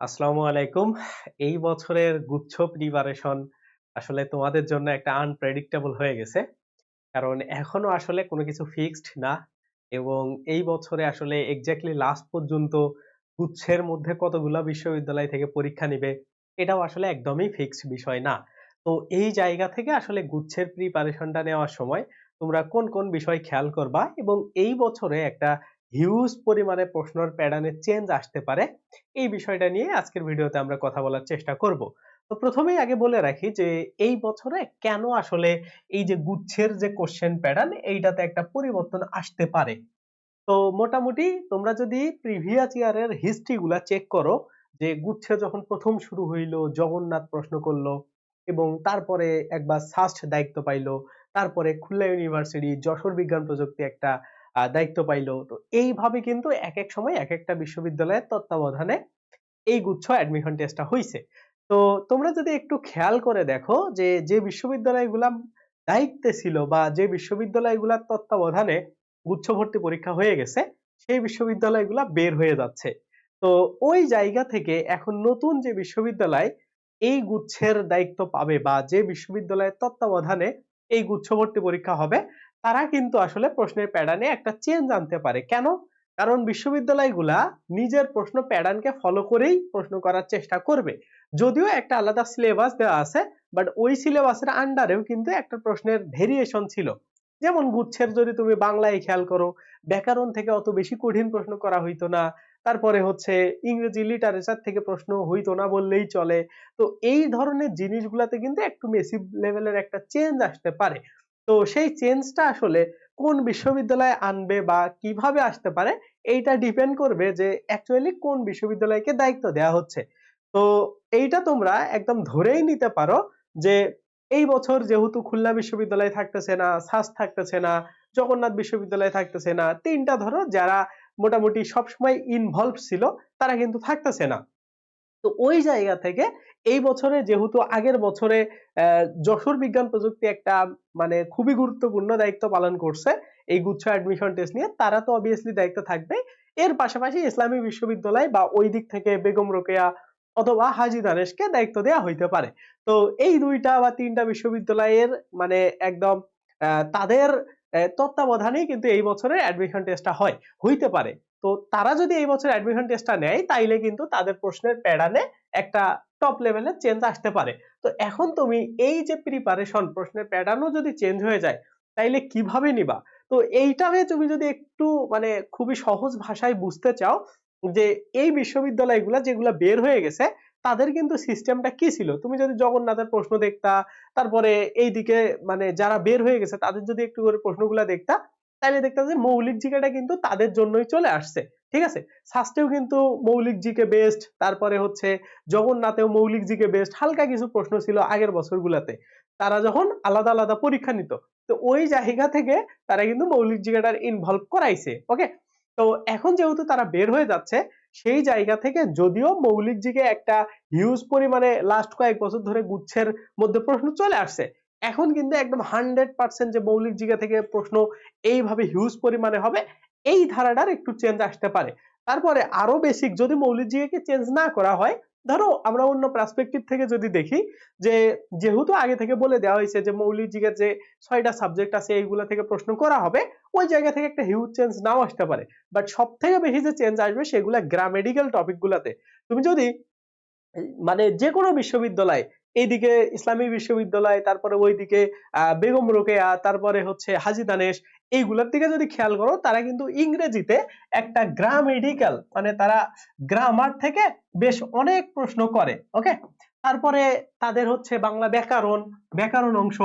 আসসালামু আলাইকুম। এই বছরের গুচ্ছ প্রিপারেশন আসলে তোমাদের জন্য একটা আনপ্রেডিক্টেবল হয়ে গেছে। কারণ এখনও আসলে কোনো কিছু ফিক্সড না এবং এই বছরে আসলে এক্স্যাক্টলি লাস্ট পর্যন্ত গুচ্ছের মধ্যে কতগুলা বিশ্ববিদ্যালয় থেকে পরীক্ষা নিবে এটাও আসলে একদমই ফিক্সড বিষয় না। তো এই জায়গা থেকে আসলে গুচ্ছের প্রিপারেশনটা নেওয়ার সময় তোমরা কোন কোন বিষয় খেয়াল করবা এবং এই বছরে একটা হিউজ পরিমাণে প্রশ্নের প্যাটার্নে চেঞ্জ আসতে পারে। এই বিষয়টা নিয়ে আজকের ভিডিওতে আমরা কথা বলার চেষ্টা করব। তো প্রথমেই আগে বলে রাখি যে, এই বছরে কেন আসলে এই যে গুচ্ছের যে কোশ্চেন প্যাটার্ন এইটাতে একটা পরিবর্তন আসতে পারে? তো মোটামুটি তোমরা যদি প্রিভিয়াস ইয়ারের হিস্ট্রি গুলা চেক করো, যে গুচ্ছে যখন প্রথম শুরু হইল, জগন্নাথ প্রশ্ন করল, এবং তারপরে একবার সাস্ট দায়িত্ব পাইলো, তারপরে খুলনা ইউনিভার্সিটি যশোর বিজ্ঞান প্রযুক্তি একটা দায়িত্ব পাইলো। তো এইভাবে কিন্তু এক এক সময় এক একটা বিশ্ববিদ্যালয়ের তত্ত্বাবধানে এই গুচ্ছ অ্যাডমিশন টেস্টটা হইছে। তো তোমরা যদি একটু খেয়াল করে দেখো যে যে বিশ্ববিদ্যালয়গুলা দায়িত্বে ছিল বা যে বিশ্ববিদ্যালয়গুলোর তত্ত্বাবধানে গুচ্ছ ভর্তি পরীক্ষা হয়ে গেছে, সেই বিশ্ববিদ্যালয়গুলা বের হয়ে যাচ্ছে। তো ওই জায়গা থেকে এখন নতুন যে বিশ্ববিদ্যালয়, এই গুচ্ছের দায়িত্ব পাবে বা যে বিশ্ববিদ্যালয়ের তত্ত্বাবধানে এই গুচ্ছ ভর্তি পরীক্ষা হবে তারা কিন্তু আসলে প্রশ্নের প্যাটার্নে একটা চেঞ্জ আনতে পারে। কেন? কারণ বিশ্ববিদ্যালয়গুলা নিজের প্রশ্ন প্যাটার্নকে ফলো করেই প্রশ্ন করার চেষ্টা করবে। যদিও একটা আলাদা সিলেবাস দেওয়া আছে বাট ওই সিলেবাসের আন্ডারেও কিন্তু একটা প্রশ্নের ভেরিয়েশন ছিল। যেমন গুচ্ছের যদি তুমি বাংলায় খেয়াল করো, ব্যাকরণ থেকে অত বেশি কঠিন প্রশ্ন করা হইতো না, তারপরে হচ্ছে ইংরেজি লিটারেচার থেকে প্রশ্ন হইতো না বললেই চলে। তো এই ধরনের জিনিসগুলাতে কিন্তু একটু মেসিভ লেভেলের একটা চেঞ্জ আসতে পারে। তো সেই চেঞ্জটা আসলে কোন বিশ্ববিদ্যালয়ে আনবে বা কীভাবে আসতে পারে, এইটা ডিপেন্ড করবে যে অ্যাকচুয়ালি কোন বিশ্ববিদ্যালয়কে দায়িত্ব দেওয়া হচ্ছে। তো এইটা তোমরা একদম ধরেই নিতে পারো যে এই বছর যেহেতু খুলনা বিশ্ববিদ্যালয় থাকতেছে না, সাস থাকতেছে না, জগন্নাথ বিশ্ববিদ্যালয় থাকতেছে না, তিনটা ধরো যারা মোটামুটি সবসময় ইনভলভ ছিল, তারা কিন্তু থাকতেছে না। তো ওই জায়গা থেকে এই বছরে যেহেতু আগের বছরে যশোর বিজ্ঞান প্রযুক্তি একটা মানে খুবই গুরুত্বপূর্ণ দায়িত্ব পালন করছে এই গুচ্ছ অ্যাডমিশন টেস্ট নিয়ে, তারা তো অবভিয়াসলি দায়িত্ব থাকবে এর পাশাপাশি ইসলামী বিশ্ববিদ্যালয় বা ওই দিক থেকে বেগম রোকেয়া অথবা হাজি দানেশকে দায়িত্ব দেওয়া হইতে পারে। তো এই দুইটা বা তিনটা বিশ্ববিদ্যালয়ের মানে একদম তাদের তত্ত্বাবধানেই কিন্তু এই বছরের অ্যাডমিশন টেস্টটা হয়, হইতে পারে। তো তারা যদি এই বছর অ্যাডমিশন টেস্টটা নেয়, তাইলে কিন্তু তাদের প্রশ্নের প্যাডানে একটা টপ লেভেলের চেঞ্জ আসতে পারে। তো এখন তুমি এই যে প্রিপারেশন প্রশ্নের প্যাটার্নও যদি চেঞ্জ হয়ে যায়, তাইলে কীভাবে নিবা? তো এইটাকে তুমি যদি একটু মানে খুবই সহজ ভাষায় বুঝতে চাও, যে এই বিশ্ববিদ্যালয়গুলা যেগুলা বের হয়ে গেছে, তাদের কিন্তু সিস্টেমটা কি ছিল? তুমি যদি জগন্নাথের প্রশ্ন দেখতা, তারপরে এইদিকে মানে যারা বের হয়ে গেছে, তাদের যদি একটু করে প্রশ্নগুলা দেখতা তাহলে দেখতে যে মৌলিক জিকেটা কিন্তু তাদের জন্যই চলে আসছে, ঠিক আছে? সাস্টেও কিন্তু মৌলিক জিকে বেস্ট তারপরে হচ্ছে জগন্নাথেও মৌলিক জিকে বেস্ট হালকা কিছু প্রশ্ন ছিল আগের বছরগুলোতে। তারা যখন আলাদা আলাদা পরীক্ষা নিত, তো ওই জায়গা থেকে তারা কিন্তু মৌলিক জিকেটার ইনভলভ করাইছে ওকে তো এখন যেহেতু তারা বের হয়ে যাচ্ছে, সেই জায়গা থেকে যদিও মৌলিক জিকে একটা হিউজ পরিমাণে লাস্ট কয়েক বছর ধরে গুচ্ছের মধ্যে প্রশ্ন চলে আসছে এখন কিন্তু একদম হান্ড্রেড পার্সেন্ট যে মৌলিক জিগা থেকে প্রশ্ন এইভাবে হিউজ পরিমাণে হবে, এই ধারাটার একটু চেঞ্জ আসতে পারে। তারপরে আরও বেসিক যদি মৌলিক জিগাকে চেঞ্জ না করা হয়, ধরো আমরা অন্য পার্সপেক্টিভ থেকে যদি দেখি যে, যেহেতু আগে থেকে বলে দেওয়া হয়েছে যে মৌলিক জিগের যে ছয়টা সাবজেক্ট আছে এইগুলো থেকে প্রশ্ন করা হবে, ওই জায়গা থেকে একটা হিউজ চেঞ্জ নাও আসতে পারে। বাট সব থেকে বেশি যে চেঞ্জ আসবে সেগুলা গ্রামেডিক্যাল টপিক গুলাতে। তুমি যদি মানে যে কোনো বিশ্ববিদ্যালয় এইদিকে ইসলামী বিশ্ববিদ্যালয়, তারপরে ওইদিকে বেগম রোকেয়া, তারপরে হচ্ছে হাজি দানেশ, এইগুলোর দিকে যদি খেয়াল করো, তারা কিন্তু ইংরেজিতে একটা গ্রামেডিক্যাল মানে তারা গ্রামার থেকে বেশ অনেক প্রশ্ন করে ওকে তারপরে তাদের হচ্ছে বাংলা ব্যাকরণ ব্যাকরণ অংশ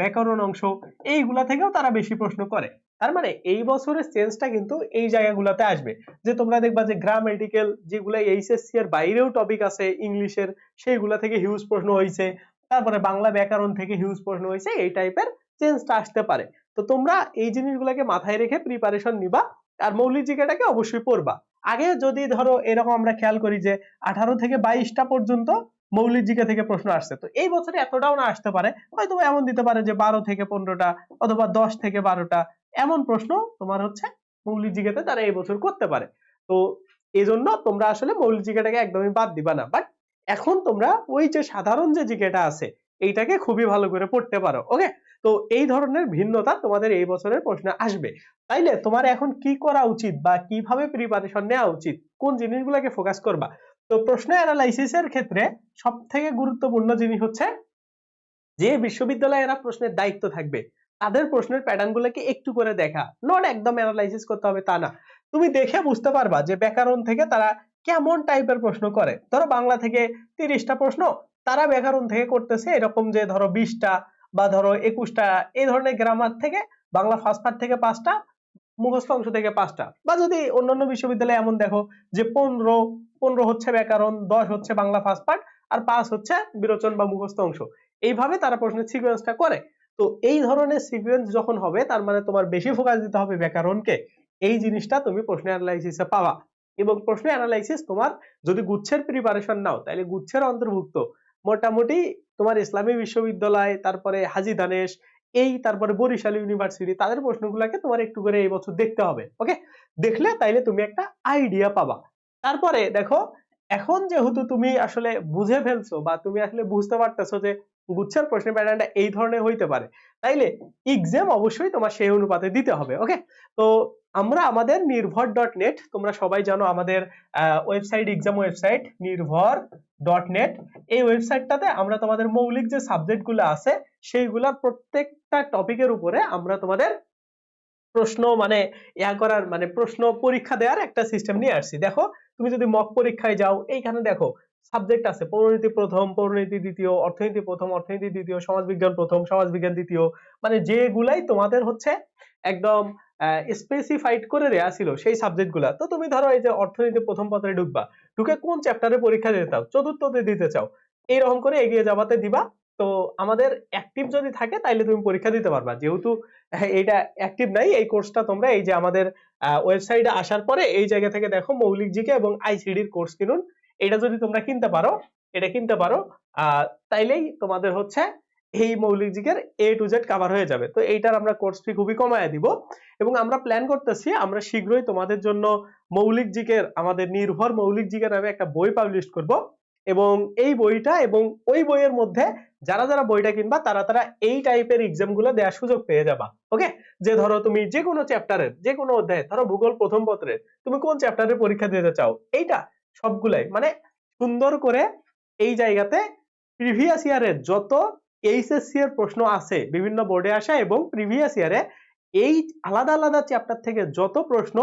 ব্যাকরণ অংশ, এইগুলা থেকেও তারা বেশি প্রশ্ন করে। তার মানে এই বছরের চেঞ্জটা কিন্তু এই জায়গাগুলোতে আসবে। যে তোমরা দেখবা যে গ্রামেটিক্যাল যেগুলো এইচএসসি এর বাইরেও টপিক আছে ইংলিশের, সেইগুলা থেকে হিউজ প্রশ্ন হয়েছে তারপরে বাংলা ব্যাকরণ থেকে হিউজ প্রশ্ন হয়েছে এই টাইপের চেঞ্জটা আসতে পারে। তো তোমরা এই জিনিসগুলোকে মাথায় রেখে প্রিপারেশন নিবা আর মৌলিক জিজ্ঞাটাকে অবশ্যই পড়বা। আগে যদি ধরো এরকম আমরা খেয়াল করি যে আঠারো থেকে বাইশটা পর্যন্ত মৌলিক জিকে থেকে প্রশ্ন আসছে, তো এই বছরে এতটাও না আসতে পারে। হয়তো এমন দিতে পারে যে বারো থেকে পনেরোটা অথবা দশ থেকে বারোটা। এমন প্রশ্ন তোমার হচ্ছে মৌলিক জিজ্ঞাতে তারা এই বছর করতে পারে। তো এই জন্য তোমরা আসলে মৌলিক জিকেটাকে একদমই বাদ দিবা না। বাট এখন তোমরা ওই যে সাধারণ যে জিকেটা আছে, এইটাকে খুবই ভালো করে পড়তে পারো। ওকে তো এই ধরনের ভিন্নতা তোমাদের এই বছরের প্রশ্নে আসবে। তাইলে তোমার এখন কি করা উচিত বা কীভাবে প্রিপারেশন নেওয়া উচিত? কোন জিনিসগুলোকে ফোকাস করবা? তো প্রশ্ন অ্যানালাইসিসের ক্ষেত্রে সব থেকে গুরুত্বপূর্ণ জিনিস হচ্ছে যে বিশ্ববিদ্যালয়ে এরা প্রশ্নের দায়িত্ব থাকবে। তাদের প্রশ্নের প্যাটার্ন গুলোকে একটু করে দেখা। নট একদম অ্যানালাইসিস করতে হবে তা না। তুমি দেখে বুঝতে পারবা যে ব্যাকরণ থেকে তারা কেমন টাইপের প্রশ্ন করে। ধরো বাংলা থেকে তিরিশটা প্রশ্ন, তারা ব্যাকরণ থেকে করতেছে এরকম যে ধরো বিশটা বা ধরো একুশটা, এই ধরনের গ্রামার থেকে বাংলা ফার্স্ট পার্ট থেকে পাঁচটা, মুখস্থ অংশ থেকে পাঁচটা। বা যদি অন্যান্য বিশ্ববিদ্যালয়ে এমন দেখো যে পনেরো পনেরো হচ্ছে ব্যাকরণ, দশ হচ্ছে বাংলা ফার্স্ট পার্ট আর পাঁচ হচ্ছে বিরোচন বা মুখস্থ অংশ। এইভাবে তারা প্রশ্নের সিকোয়েন্সটা করে। তো এই ধরনের সিকোয়েন্স যখন হবে, তার মানে তোমার বেশি ফোকাস দিতে হবে ব্যাকরণকে। এই জিনিসটা তুমি প্রশ্ন অ্যানালাইসিসে পাবা। এবং প্রশ্ন অ্যানালাইসিস তোমার যদি গুচ্ছের প্রিপারেশন নাও তাহলে গুচ্ছের অন্তর্ভুক্ত। মোটামুটি তোমার ইসলামী বিশ্ববিদ্যালয়, তারপরে হাজি দানেশ, এই তারপরে বরিশাল ইউনিভার্সিটি তাদের প্রশ্নগুলোকে তোমার একটু করে এই বছর দেখতে হবে ওকে দেখলে তাইলে তুমি একটা আইডিয়া পাবা। তারপরে দেখো এখন যেহেতু তুমি আসলে বুঝে ফেলছো বা তুমি আসলে বুঝতে পারতেছো যে গুচ্ছের প্রশ্নের প্যাটার্নটা এই ধরনের হইতে পারে, তাইলে এক্সাম অবশ্যই তোমার সেই অনুপাতে দিতে হবে ওকে তো আমরা আমাদের নির্ভর ডট নেট তোমরা সবাই জানো আমাদের website exam website Nirbhor dot net এই ওয়েবসাইটটাতে আমরা তোমাদের মৌলিক যে সাবজেক্টগুলো আছে, সেইগুলোর প্রত্যেকটা টপিকের উপরে আমরা তোমাদের প্রশ্ন মানে ইয়া করার মানে প্রশ্ন পরীক্ষা দেওয়ার একটা সিস্টেম নিয়ে আসছি। দেখো, তুমি যদি মক পরীক্ষায় যাও, এইখানে দেখো সাবজেক্ট আছে, পৌরনীতি প্রথম, পৌরনীতি দ্বিতীয়, অর্থনীতি প্রথম, অর্থনীতি দ্বিতীয়, সমাজবিজ্ঞান প্রথম, সমাজবিজ্ঞান দ্বিতীয় মানে যেগুলাই তোমাদের হচ্ছে একদম স্পেসিফাইড করে দেয়া ছিল সেই সাবজেক্টগুলা। তো তুমি ধরো এই যে অর্থনীতি প্রথম পত্রে ঢুকবা, ঢুকে কোন চ্যাপ্টারে পরীক্ষা দিতে চাও? চতুর্থতে দিতে চাও? এইরকম করে এগিয়ে যাবাতে দিবা। তো আমাদের অ্যাক্টিভ যদি থাকে, তাইলে তুমি পরীক্ষা দিতে পারবা। যেহেতু এটা অ্যাক্টিভ নাই, এই কোর্সটা তোমরা এই যে আমাদের ওয়েবসাইটে আসার পরে এই জায়গা থেকে দেখো মৌলিক জিকে এবং আইসিডির কোর্স কিনুন। এটা যদি তোমরা কিনতে পারো, এটা কিনতে পারো তাইলেই তোমাদের হচ্ছে এই মৌলিক জিকের এ টু জেড কভার হয়ে যাবে। তো এইটার আমরা কোর্স ফি খুবই কমায় দিব এবং আমরা প্ল্যান করতেছি, আমরা শীঘ্রই তোমাদের জন্য মৌলিক জিকের, আমাদের নির্ভর মৌলিক জিকের নামে একটা বই পাবলিশ করব এবং এই বইটা এবং ওই বইয়ের মধ্যে যারা যারা বইটা কিনবা, তারা তারা এই টাইপের এক্সামগুলো দেওয়ার সুযোগ পেয়ে যাবা ওকে যে ধরো তুমি যে কোনো চ্যাপ্টারের যে কোনো অধ্যায়, ধরো ভূগোল প্রথম পত্রের তুমি কোন চ্যাপ্টারের পরীক্ষা দিতে চাও? এইটা সবগুলাই মানে সুন্দর করে এই জায়গাতে প্রিভিয়াস ইয়ারের যত এইচএসসি এর প্রশ্ন আছে বিভিন্ন বোর্ডে আসা এবং প্রিভিয়াস ইয়ারে এই আলাদা আলাদা চ্যাপ্টার থেকে যত প্রশ্ন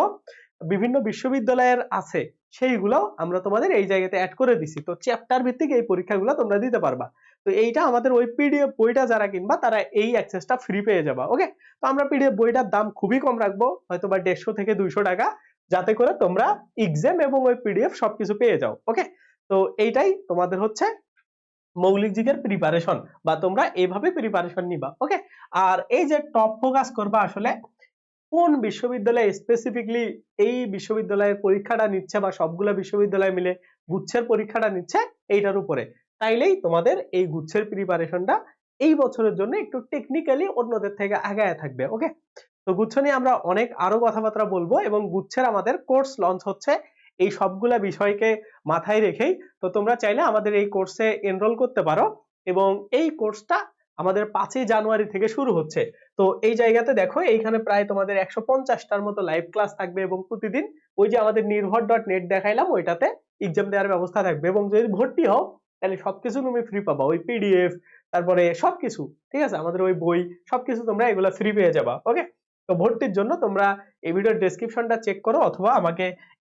বিভিন্ন বিশ্ববিদ্যালয়ের আছে সেইগুলো আমরা তোমাদের এই জায়গাতে অ্যাড করে দিছি। তো চ্যাপ্টার ভিত্তিক এই পরীক্ষাগুলো তোমরা দিতে পারবা। তো এইটা আমাদের ওই পিডিএফ বইটা যারা কিনবা, তারা এই অ্যাক্সেসটা ফ্রি পেয়ে যাবা ওকে তো আমরা পিডিএফ বইটার দাম খুবই কম রাখব হয়তো বা দেড়শো থেকে দুইশো টাকা, যাতে করে তোমরা এক্সাম এবং ওই পিডিএফ সবকিছু পেয়ে যাও ওকে তো এইটাই তোমাদের হচ্ছে মৌলিক জিকের প্রিপারেশন বা তোমরা এইভাবে প্রিপারেশন নিবা ওকে আর এই যে টপ ফোকাস করবা আসলে, কোন বিশ্ববিদ্যালয়ে স্পেসিফিকলি এই বিশ্ববিদ্যালয়ের পরীক্ষাটা নিচ্ছে বা সবগুলা বিশ্ববিদ্যালয় মিলে গুচ্ছের পরীক্ষাটা নিচ্ছে, এইটার উপরে। তাইলেই তোমাদের এই গুচ্ছের প্রিপারেশনটা এই বছরের জন্য একটু টেকনিক্যালি অন্যদের থেকে আগায় থাকবে ওকে তো গুচ্ছ নিয়ে আমরা অনেক আরও কথাবার্তা বলব এবং গুচ্ছের আমাদের কোর্স লঞ্চ হচ্ছে। এই সবগুলা বিষয়কে মাথায় রেখেই তো তোমরা চাইলে আমাদের এই কোর্সে এনরোল করতে পারো এবং এই কোর্সটা আমাদের পাঁচই জানুয়ারি থেকে শুরু হচ্ছে। তো এই জায়গাতে দেখো, এইখানে প্রায় তোমাদের একশো পঞ্চাশটার মতো লাইভ ক্লাস থাকবে এবং প্রতিদিন ওই যে আমাদের নির্ভর ডট নেট দেখাইলাম, ওইটাতে এক্সাম দেওয়ার ব্যবস্থা থাকবে এবং যদি ভর্তি হও তাহলে সবকিছু তুমি ফ্রি পাবা। ওই পিডিএফ তারপরে সবকিছু, ঠিক আছে? আমাদের ওই বই, সবকিছু তোমরা এগুলো ফ্রি পেয়ে যাবা ওকে তো ভর্তির জন্য তোমরা এই ভিডিওর ডেসক্রিপশনটা চেক করো, অথবা আমাকে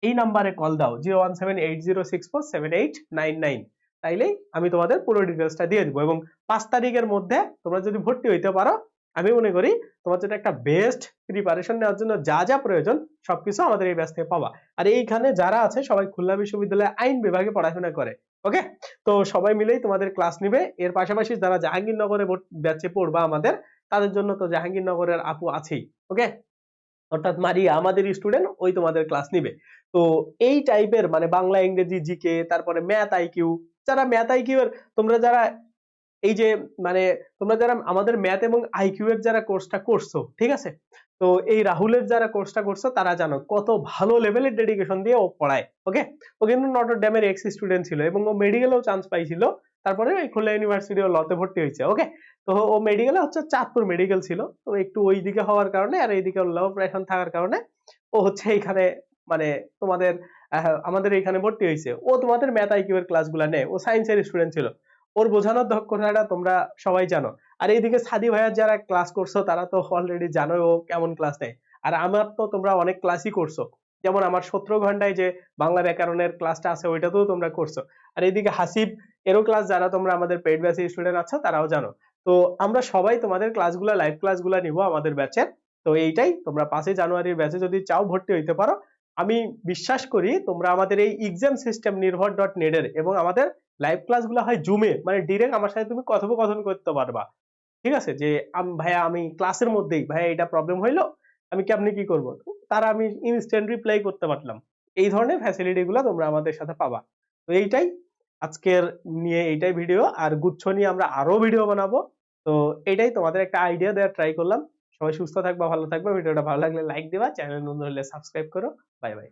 এই নাম্বারে কল দাও zero one seven eight zero six four seven eight nine nine তাইলেই আমি তোমাদের পুরো ডিটেলসটা দিয়ে দিব এবং পাঁচ তারিখের মধ্যে তোমরা যদি ভর্তি হইতে পারো আমি মনে করি তোমার জন্য একটা বেস্ট প্রিপারেশন নেওয়ার জন্য যা যা প্রয়োজন সবকিছু আমাদের এই ব্যাচ থেকে পাবা। আর এইখানে যারা আছে সবাই খুলনা বিশ্ববিদ্যালয়ে আইন বিভাগে পড়াশোনা করে ওকে তো সবাই মিলেই তোমাদের ক্লাস নিবে। এর পাশাপাশি যারা জাহাঙ্গীরনগরে ব্যাচে পড়বা আমাদের, তাদের জন্য তো জাহাঙ্গীরনগরের আপু আছেই ওকে অর্থাৎ মারিয়া আমাদের স্টুডেন্ট ওই তোমাদের ক্লাস নিবে। তো এই টাইপের মানে বাংলা, ইংরেজি জিকে তারপরে ম্যাথ আইকিউ যারা ম্যাথ আইকিউ এর, তোমরা যারা এই যে মানে তোমরা যারা আমাদের ম্যাথ এবং আইকিউ এর যারা কোর্সটা করছ, ঠিক আছে? তো এই রাহুলের যারা কোর্সটা করছ, তারা জানো কত ভালো লেভেলের ডেডিকেশন দিয়ে ও পড়ায় ওকে ও কিন্তু নটর ড্যামের এক্স স্টুডেন্ট ছিল এবং ও মেডিকেলেও চান্স পাইছিল, তারপরে এই খুলনা ইউনিভার্সিটি ও লতে ভর্তি হয়েছে ওকে তো ও মেডিকেলে হচ্ছে চাঁদপুর মেডিকেল ছিল, তো একটু ওই দিকে হওয়ার কারণে আর এইদিকে ল অপারেশন থাকার কারণে ও হচ্ছে এখানে মানে তোমাদের আমাদের এখানে ভর্তি হয়েছে। ও তোমাদের ম্যাথ আইকিউ এর ক্লাসগুলো নেয়, ও সায়েন্সের স্টুডেন্ট ছিল। ওর বোঝানোর দক্ষতাটা তোমরা সবাই জানো। আর এইদিকে সাদি ভাইয়ার যারা ক্লাস করছ, তারা তো অলরেডি জানো ও কেমন ক্লাস নেয়। আর আমার তো তোমরা অনেক ক্লাসই করছ। যেমন আমার সতেরো ঘন্টায় যে বাংলা ব্যাকরণের ক্লাসটা আছে, ওইটাতেও তোমরা করছ। আর এইদিকে হাসিব, এরও ক্লাস যারা তোমরা আমাদের পেড ব্যাচের স্টুডেন্ট আছো, তারাও জানো। তো আমরা সবাই তোমাদের ক্লাসগুলো লাইভ ক্লাসগুলো নিব আমাদের ব্যাচে তো এইটাই, তোমরা পাঁচই জানুয়ারির ব্যাচে যদি চাও, ভর্তি হইতে পারো। আমি বিশ্বাস করি তোমরা আমাদের এই এক্সাম সিস্টেম নির্ভর ডট নেটের এবং আমাদের লাইভ ক্লাসগুলো হয় জুমে মানে ডিরেক্ট আমার সাথে তুমি কথোপকথন করতে পারবা। ঠিক আছে? যে আম- ভাইয়া আমি ক্লাসের মধ্যেই, ভাইয়া এটা প্রবলেম হইল, আমি কি, আপনি কি করব? তারা আমি ইনস্ট্যান্ট রিপ্লাই করতে পারলাম। এই ধরনের ফ্যাসিলিটি গুলো তোমরা আমাদের সাথে পাবা। তো এইটাই আজকের নিয়ে এইটাই ভিডিও আর গুচ্ছ নিয়ে আমরা আরও ভিডিও বানাবো। তো এটাই তোমাদের একটা আইডিয়া দেওয়ার ট্রাই করলাম। সবাই সুস্থ থাকবা, ভালো থাকবা, ভিডিওটা ভালো লাগলে লাইক দিবা চ্যানেল নতুন হলে সাবস্ক্রাইব করো বাই বাই